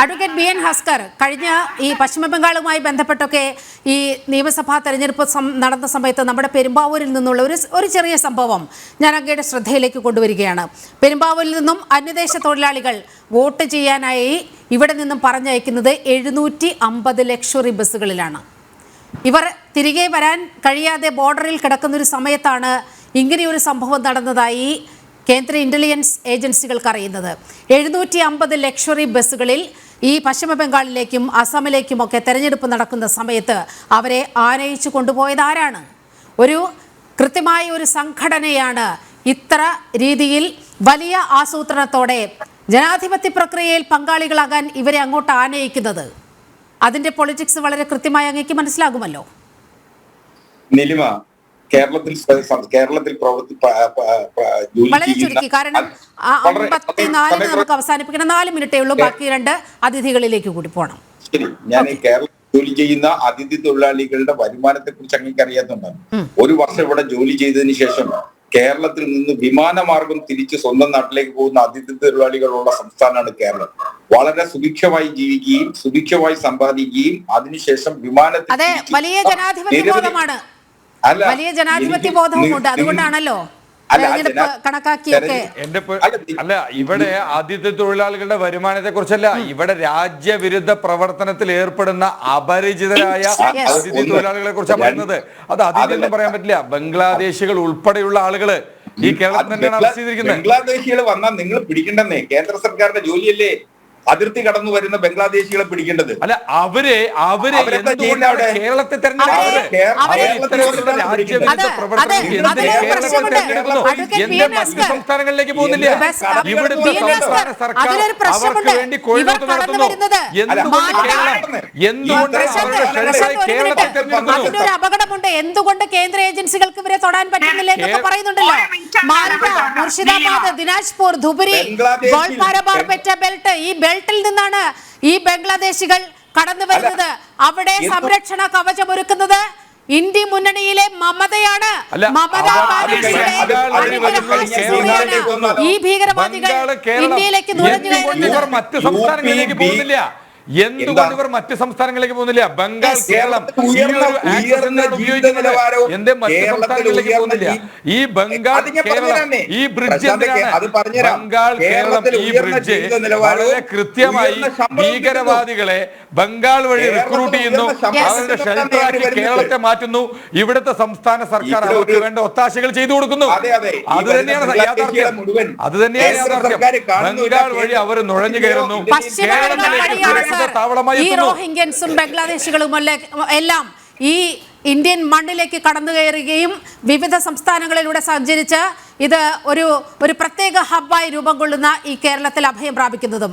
Advocate B N Haskar കഴിഞ്ഞ ഈ പശ്ചിമ ബംഗാളുമായി ബന്ധപ്പെട്ടൊക്കെ ഈ നിയമസഭാ തെരഞ്ഞെടുപ്പ് നടന്ന സമയത്ത് നമ്മുടെ പെരുമ്പാവൂരിൽ നിന്നുള്ള ഒരു ഒരു ചെറിയ സംഭവം ഞാൻ അങ്ങയുടെ ശ്രദ്ധയിലേക്ക് കൊണ്ടുവരികയാണ്. പെരുമ്പാവൂരിൽ നിന്നും അന്യദേശ തൊഴിലാളികൾ വോട്ട് ചെയ്യാനായി ഇവിടെ നിന്നും പറഞ്ഞയക്കുന്നത് എഴുന്നൂറ്റി അമ്പത് ലക്ഷറി ബസ്സുകളിലാണ്. ഇവർ തിരികെ വരാൻ കഴിയാതെ ബോർഡറിൽ കിടക്കുന്ന ഒരു സമയത്താണ് ഇങ്ങനെയൊരു സംഭവം നടന്നതായി കേന്ദ്ര ഇന്റലിജൻസ് ഏജൻസികൾക്ക് അറിയുന്നത്. എഴുന്നൂറ്റി അമ്പത് ലക്ഷറി ബസ്സുകളിൽ ഈ പശ്ചിമ ബംഗാളിലേക്കും അസമിലേക്കുമൊക്കെ തെരഞ്ഞെടുപ്പ് നടക്കുന്ന സമയത്ത് അവരെ ആനയിച്ചു കൊണ്ടുപോയത് ആരാണ്? ഒരു കൃത്യമായ ഒരു സംഘടനയാണ് ഇത്ര രീതിയിൽ വലിയ ആസൂത്രണത്തോടെ ജനാധിപത്യ പ്രക്രിയയിൽ പങ്കാളികളാകാൻ ഇവരെ അങ്ങോട്ട് ആനയിക്കുന്നത്. അതിന്റെ പൊളിറ്റിക്സ് വളരെ കൃത്യമായി അങ്ങേക്ക് മനസ്സിലാകുമല്ലോ? നിലിമ കേരളത്തിൽ കേരളത്തിൽ പ്രവർത്തി വളരെ ചുരുക്കി. കാരണം അമ്പത്തിനാലിന് നമുക്ക് അവസാനിപ്പിക്കണം. നാല് മിനിറ്റേ ഉള്ളൂ. ബാക്കി രണ്ട് അതിഥികളിലേക്ക് കൂടി പോകണം ശരി. ഞാൻ ഈ കേരളത്തിൽ ജോലി ചെയ്യുന്ന അതിഥി തൊഴിലാളികളുടെ വരുമാനത്തെ കുറിച്ച് അങ്ങേക്ക് അറിയാത്തതുകൊണ്ടാണ് ഒരു വർഷം ഇവിടെ ജോലി ചെയ്തതിന് ശേഷം കേരളത്തിൽ നിന്ന് വിമാനമാർഗം തിരിച്ച് സ്വന്തം നാട്ടിലേക്ക് പോകുന്ന അതിഥി തൊഴിലാളികളുള്ള സംസ്ഥാനമാണ് കേരളം. വളരെ സുഭിക്ഷമായി ജീവിക്കുകയും സുഭിക്ഷമായി സമ്പാദിക്കുകയും അതിനുശേഷം വിമാനത്തിൽ വലിയ വലിയ ജനാധിപത്യ ബോധവും ബോധവുമുണ്ട് നിങ്ങൾ- അതുകൊണ്ടാണല്ലോ അല്ല, കണക്കാക്കിയൊക്കെ. എന്റെ അല്ല, ഇവിടെ ആദ്യത്തെ തൊഴിലാളികളുടെ വരുമാനത്തെ കുറിച്ചല്ല ഇവിടെ രാജ്യവിരുദ്ധ പ്രവർത്തനത്തിൽ ഏർപ്പെടുന്ന അപരിചിതരായ. അതിഥി തൊഴിലാളികളെ കുറിച്ചാണ് പറയുന്നത്. അത് അതിഥി എന്ന് പറയാൻ പറ്റില്ല. ബംഗ്ലാദേശികൾ ഉൾപ്പെടെയുള്ള ആളുകൾ ഈ കേരളത്തിൽ തന്നെയാണ് അറസ്റ്റ് ചെയ്തിരിക്കുന്നത് ബംഗ്ലാദേശികൾ വന്നാൽ നിങ്ങൾ പിടിക്കണ്ടെന്നേ. കേന്ദ്ര സർക്കാരിന്റെ ജോലിയല്ലേ? അതിർത്തി കടന്നു വരുന്ന ബംഗ്ലാദേശികളെ പിടിക്കേണ്ടത്. അല്ല അവർ അവർ? കേരളത്തെ. സംസ്ഥാനങ്ങളിലേക്ക് പോകുന്നില്ല. ഇവിടുത്തെ സംസ്ഥാന സർക്കാർ അവർക്ക് വേണ്ടി കൊഴിനോട്ട് നടത്തുന്നു. എന്തുകൊണ്ട് കേരളത്തെ. തെരഞ്ഞെടുക്കുന്നു? എന്തുകൊണ്ട് കേന്ദ്ര ഏജൻസികൾക്ക് ഇവരെ തൊടാൻ പറ്റുന്നില്ല എന്നൊക്കെ പറയുന്നുണ്ടല്ലോ. മാൽഡ മുർഷിദാബാദ് ദിനാജ്പൂർ ധുബരി ഗോൾപാര ബാർപെറ്റ ബെൽറ്റ്. ഈ ബെൽറ്റിൽ നിന്നാണ് ഈ ബംഗ്ലാദേശികൾ കടന്നു വരുന്നത്. അവിടെ സംരക്ഷണ കവചം ഒരുക്കുന്നത് ഇന്ത്യ മുന്നണിയിലെ മമതയാണ്. മമത ഈ ഭീകരവാദികൾ ഇന്ത്യയിലേക്ക് നുഴഞ്ഞു കയറുന്നത്? മറ്റ് സംസ്ഥാനങ്ങളിലേക്ക് പോകുന്നില്ല? എന്തുകൊണ്ട് എന്താ? ഇവർ മറ്റ് സംസ്ഥാനങ്ങളിലേക്ക് പോകുന്നില്ല? ബംഗാൾ കേരളം. ഉപയോഗിക്കുന്നത് നിലവാരവും എന്തേ മറ്റ് സംസ്ഥാനങ്ങളിലേക്ക് പോകുന്നില്ല? ഈ ബംഗാൾ കേരളം ഈ ബ്രിഡ്ജ്. ബംഗാൾ കേരളം ഈ ബ്രിഡ്ജ് ജീവിത നിലവാരവും വളരെ കൃത്യമായി ഭീകരവാദികളെ ബംഗാൾ വഴി റിക്രൂട്ട് ചെയ്യുന്നു. അവരുടെ ഷെൽട്ടറാക്കി കേരളത്തെ മാറ്റുന്നു. ഇവിടുത്തെ സംസ്ഥാന സർക്കാർ അവർക്ക് വേണ്ട ഒത്താശകൾ ചെയ്തു കൊടുക്കുന്നു. അതെ, തന്നെയാണ് യാഥാർത്ഥ്യം. അത് തന്നെയാണ് യാഥാർത്ഥ്യം. സർക്കാർ കാണുന്നില്ല. ബംഗാൾ വഴി അവർ നുഴഞ്ഞു കയറുന്നു. കേരളത്തിലേക്ക് ഈ റോഹിംഗ്യൻസും ബംഗ്ലാദേശികളും എല്ലാം ഈ ഇന്ത്യൻ മണ്ണിലേക്ക് കടന്നു കയറുകയും വിവിധ സംസ്ഥാനങ്ങളിലൂടെ സഞ്ചരിച്ച് ഇത് ഒരു ഒരു പ്രത്യേക ഹബ്ബായി രൂപം കൊള്ളുന്ന ഈ കേരളത്തിൽ അഭയം പ്രാപിക്കുന്നതും.